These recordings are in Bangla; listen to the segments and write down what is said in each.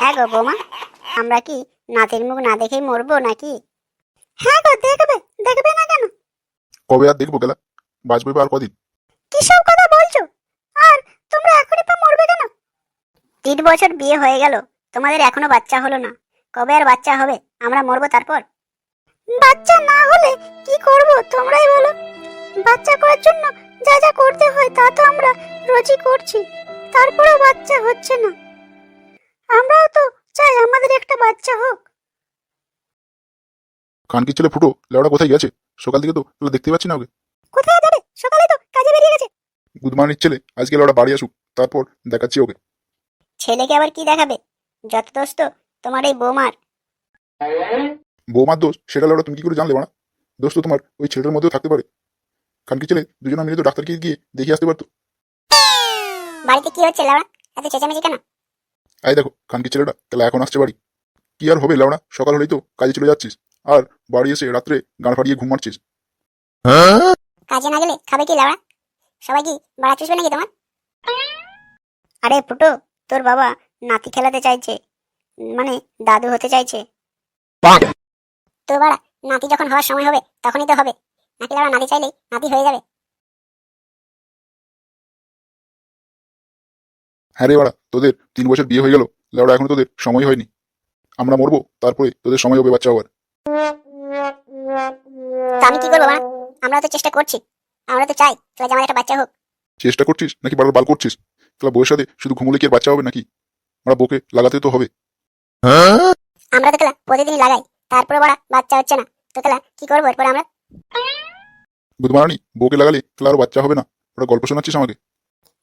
হ্যাঁ গো বৌমা আমরা কি নাতির মুখ না দেখেই মরবো নাকি? হ্যাঁ গো দেখবে দেখবে না কেন? কবে আর দেখব গেলা? বাঁচবে আর কদিন? কিসব কথা বলছো? আর তোমরা এখনই তো মরবে কেন? তিন বছর বিয়ে হয়ে গেল তোমাদের এখনও বাচ্চা হলো না। কবে আর বাচ্চা হবে? আমরা মরবো তারপর? বাচ্চা না হলে কি করব তোমরাই বলো? বাচ্চা করার জন্য যা যা করতে হয় তা তো আমরা রোজই করছি। তারপরেও বাচ্চা হচ্ছে না। আমরাও তো চাই আমাদের একটা বাচ্চা হোক। কানকি ছেলে ফুটো লেওড়া কোথায় গেছে? সকাল থেকে তো লেওড়া দেখতে পাচ্ছি না ওকে। কোথায় যাবে? সকালে তো কাজে বেরিয়ে গেছে। গুদমানির ছেলে আজকে লেওড়া বাড়ি আসুক তারপর দেখাচ্ছি ওকে। ছেলেকে আবার কি দেখাবে? যত দোষ তো তোমার এই বৌমার। বৌমার দোষ সেটা লেওড়া তুমি কি করে জানলে বাড়া দোষ তো তোমার ওই ছেলেটার মধ্যেও থাকতে পারে। কানকি ছেলে দুজনে মিলে তো ডাক্তারকে গিয়ে দেখে আসতে পারতো। বাড়িতে কি হচ্ছে লাউড়া? এত চেঁচামেচি কেন? আই দেখো কানকি ছেলেটা তাহলে এখন আসছে বাড়ি। কি আর হবে লেওড়া সকাল হলেই তো কাজে চলে যাচ্ছিস। আর বাড়ি এসে রাত্রে গান ফাটিয়ে ঘুম মারছিস। কাজে না গেলে খাবে কি লাউড়া? সবাই কি বাড়া চুষবে নাকি তোমার? আরে ফুটো তোর বাবা নাতি খেলাতে চাইছে। মানে দাদু হতে চাইছে। তোর বাড়া নাতি যখন হওয়ার সময় হবে তখনই তো হবে। নাকি লাউড়া নাতি চাইলেই নাতি হয়ে যাবে? হ্যাঁ রে বাড়া তোদের তিন বছর বিয়ে হয়ে গেল লেওড়া এখনও তোদের সময় হয়নি। আমরা মরবো তারপরে তোদের সময় হবে বাচ্চা হওয়ার। আমি কি করব আমরা তো চেষ্টা করছি আমরা তো চাই তোরা একটা বাচ্চা হোক। চেষ্টা করছিস? নাকি বারবার বাল করছিস? বউয়ের সাথে শুধু ঘুমলে কি বাচ্চা হবে নাকি? আমরা বউকে লাগাতে তো হবে। আমরা তো প্রতিদিনই লাগাই তারপরে বড়া বাচ্চা হচ্ছে না। তো কি করব এরপরে আমরা? বুধমারানি বউকে লাগালে তাহলে আর বাচ্চা হবে না? ওরা গল্প শোনাচ্ছিস আমাকে?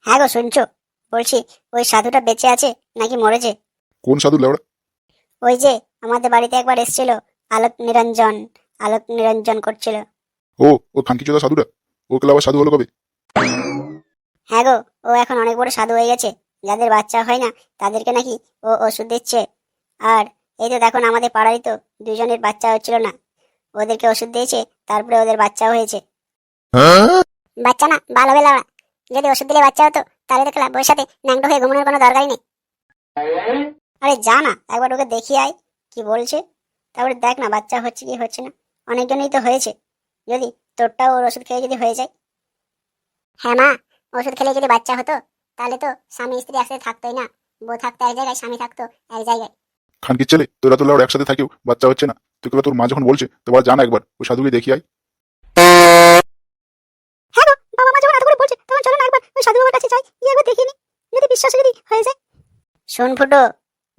হ্যাঁ গো শুনছো। বলছি ওই সাধুটা বেঁচে আছে নাকি মরেছে? কোন সাধু লেওড়া? ওই যে আমাদের বাড়িতে একবার এসেছিল আলোক নিরঞ্জন আলোক নিরঞ্জন করছিল। ও ও খানকিচোদা সাধুটা? ও কেলা আবার সাধু হলো কবে? হ্যাঁ গো ও এখন অনেক বড় সাধু হয়ে গেছে। যাদের বাচ্চা হয় না তাদেরকে নাকি ও ওষুধ দিচ্ছে। আর এই তো দেখুন আমাদের পাড়ারই তো দুজনের বাচ্চা হচ্ছিল না। ওদেরকে ওষুধ দিয়েছে তারপরে ওদের বাচ্চাও হয়েছে। বাচ্চা না ভালো লাউড়া যদি ওষুধ দিলে বাচ্চা হতো তাহলে তো ক্লাব বইয়ের সাথে ন্যাংটো হয়ে ঘুমানোর কোনো দরকারই নেই। আরে যা না, একবার ওকে দেখি আয়, কি বলছে। তারপরে দেখ না, বাচ্চা হচ্ছে কি হচ্ছে না। অনেকজনই তো হয়েছে। যদি তোরটাও ওর ওষুধ খেয়ে যদি হয়ে যায়। হ্যাঁ মা, ওষুধ খেলে যদি বাচ্চা হতো, তাহলে তো স্বামী স্ত্রী একসাথে থাকতোই না। বউ থাকতো এক জায়গায়, স্বামী থাকতো এক জায়গায়। খানকির ছেলে, তোরা তো লেওড়া একসাথে থাকেও, বাচ্চা হচ্ছে না। তুই তোর মা যখন বলছে, তো বল জানা একবার, ওই সাধুকে দেখি আয় হ্যাঁ গো বাবা মা যখন এত করে বলছে তখন চলো না একবার ওই সাধু বাবার কাছে যাই গিয়ে একবার দেখিনি যদি বিশ্বাস যদি হয়ে যায় শোন ফুটো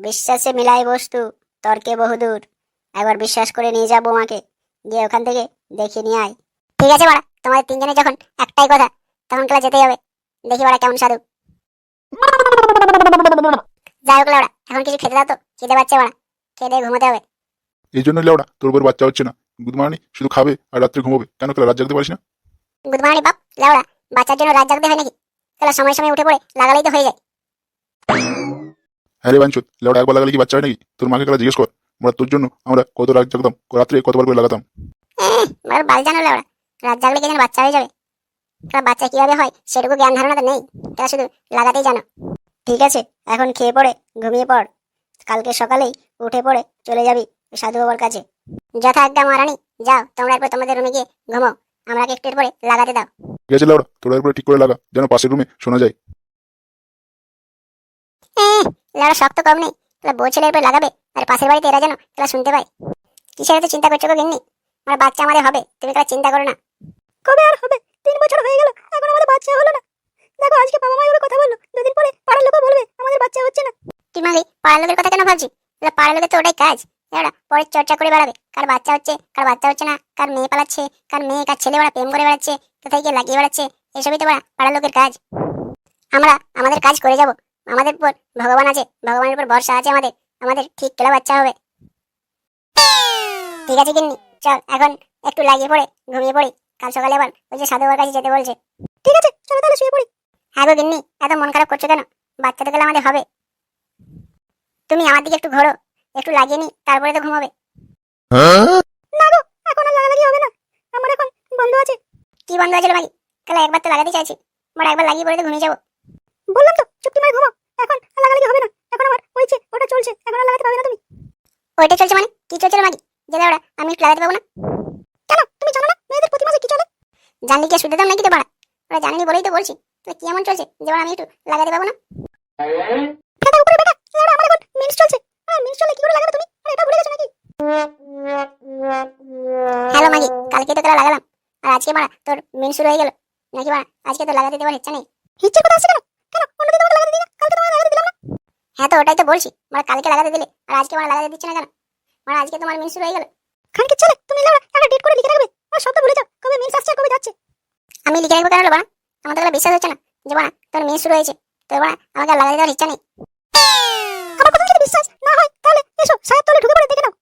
বিশ্বাসে মিলাই বস্তু তর্কে বহুদূর। একবার বিশ্বাস করে নিয়ে যাব আমাকে গিয়ে ওখান থেকে দেখে নিয়ে আয়। ঠিক আছে বাড়া তোমাদের তিনজনের যখন একটাই কথা তখন খেলা যেতেই হবে। দেখি বাড়া কেমন সাধু। যাই হোক লাউড়া এখন কিছু খেতে দাও তো খেতে পাচ্ছে বাড়া দিয়ে ঘুমাতে হবে। এই জন্য তোর উপর বাচ্চা হচ্ছে না। শুধু খাবে আর রাত্রে ঘুমাবে। কেন কেলা রাত জাগতে পারিস না? বাপ লাউড়া বাচ্চার জন্য রাত জাগতে হয় নাকি? তাহলে সময় সময় উঠে পড়ে লাগালেই তো হয়ে যায়। হ্যাঁ রে বাঞ্চত লেওড়া একবার লাগালে কি বাচ্চা হয় নাকি? তোর মাকে কেলা জিজ্ঞেস কর। আমরা তোর জন্য আমরা কত রাত জাগতাম রাত্রে কতবার করে লাগাতাম। বাল জানো লাউড়া রাত জাগলে কি যেন বাচ্চা হয়ে যাবে? তাহলে বাচ্চা কীভাবে হয় সেটুকু জ্ঞান ধারণা তো নেই তারা শুধু লাগাতেই জানো। ঠিক আছে এখন খেয়ে পড়ে ঘুমিয়ে পড়। কালকে সকালেই উঠে পড়ে চলে যাবি সাধু বাবার কাছে। যথা আজ্ঞা মহারানী যাও তোমরা একবার তোমাদের রুমে গিয়ে ঘুমাও। আমাকে একটু পরে লাগাতে দাও। ঠিক আছে লেওড়া তোরা একবার ঠিক করে লাগা যেন পাশের রুমে শোনা যায়। এহ, শক্ত কম নেই। তাহলে বউ ছেলে এরপরে লাগাবে আর পাশের বাড়িতে এরা যেন তারা শুনতে পায়। কিসের এত চিন্তা করছ গিন্নি? আমার বাচ্চা আমাদের হবে তুমি তারা চিন্তা করো না। কবে আর হবে? তিন বছর হয়ে গেল এখন আমাদের বাচ্চা হলো না। দেখো আজকে বাবা মা কথা বলল দুদিন পরে পাড়ার লোকও বলবে আমাদের বাচ্চা হচ্ছে না। কি মালি পাড়ার লোকের কথা কেন ভাবছি? তাহলে পাড়ার লোকের তো ওটাই কাজ। এরা পরে চর্চা করে বেড়াবে কার বাচ্চা হচ্ছে কার বাচ্চা হচ্ছে না কার মেয়ে পালাচ্ছে কার মেয়ে কার ছেলে ওরা প্রেম করে বেড়াচ্ছে কোথায় গিয়ে লাগিয়ে বেড়াচ্ছে এসবই তো পাড়া পাড়ার লোকের কাজ। আমরা আমাদের কাজ করে যাব। আমাদের উপর ভগবান আছে, ভগবানের উপর ভরসা আছে আমাদের আমাদের ঠিক কেলা বাচ্চা হবে। ঠিক আছে কিন্নি চল এখন একটু লাগিয়ে পড়ে, ঘুমিয়ে পড়ি। কাল সকালে আবার ওই যে সাধু কাছে যেতে বলছে। ঠিক আছে, চলো তাহলে শুয়ে পড়ি। হ্যাঁ গো গিন্নি, এত মন খারাপ করছ কেন? বাচ্চা তো গেলে আমাদের হবে। তুমি আমার দিকে একটু ঘোরো, একটু লাগিয়ে নি, তারপরে তো ঘুমাবে। না গো, এখন আর লাগালাগি হবে না। আমার এখন বন্ধ আছে। কি বন্ধ আছে মাগি তাহলে একবার তো লাগাতে চাইছি। আমার একবার লাগিয়ে পড়ে তো ঘুমিয়ে যাব বললাম তো চুপটি মারে ঘুমাও ওইটা চলছে মানে কি চলছিল মাগি একটু লাগাতে পাবো না। কেন? তুমি জানো না? মেয়েদের প্রতি মাসে কি চলে? জানলি কি আর দাম নাকি বাড়া ওরা জানেনি বলেই তো বলছি। তো কি এমন চলছে? যে আমি একটু লাগাতে পাবো না? উপরে বেটা। আমার এখন চলছে। আর চলে কি করে লাগাবে তুমি? আর, এটা ভুলে গেছো নাকি? হ্যালো, মাগি। কালকে তো তোরা লাগালাম। আর আজকে বাড়া তোর শুরু হয়ে গেল। নাকি বাড়া আজকে তো লাগাতে দেওয়ার ইচ্ছা নেই। ইচ্ছের কথা আছে কেন? কেন? অন্যদিন তোমাকে লাগাতে দিই না? কালকে তোমাকে লাগাতে দিলাম না? হ্যাঁ তো, ওটাই তো বলছি। মানে কালকে লাগাতে দিলে। আর আজকে মানে লাগাতে দিচ্ছে না কেন? মানে আজকে তোমার মিন্স শুরু হয়ে গেল। খানকে চলে তুমি লাগাবে একটা ডেট করে লিখে রাখবে আর সব তো ভুলে যাও। কবে মিন্স আসছে কবে যাচ্ছে? আমি লিখে রাখব কেন বাড়া? আমার তো বিশ্বাস হচ্ছে না। যে বাড়া তোর মেয়ে শুরু হয়েছে। তোর বাড়া আমাকে লাগাতে দেওয়ার ইচ্ছা নেই। আমার কথা যদি বিশ্বাস না হয় তাহলে এসো সাহেব তাহলে ঢুকে পড়ে দেখে নাও।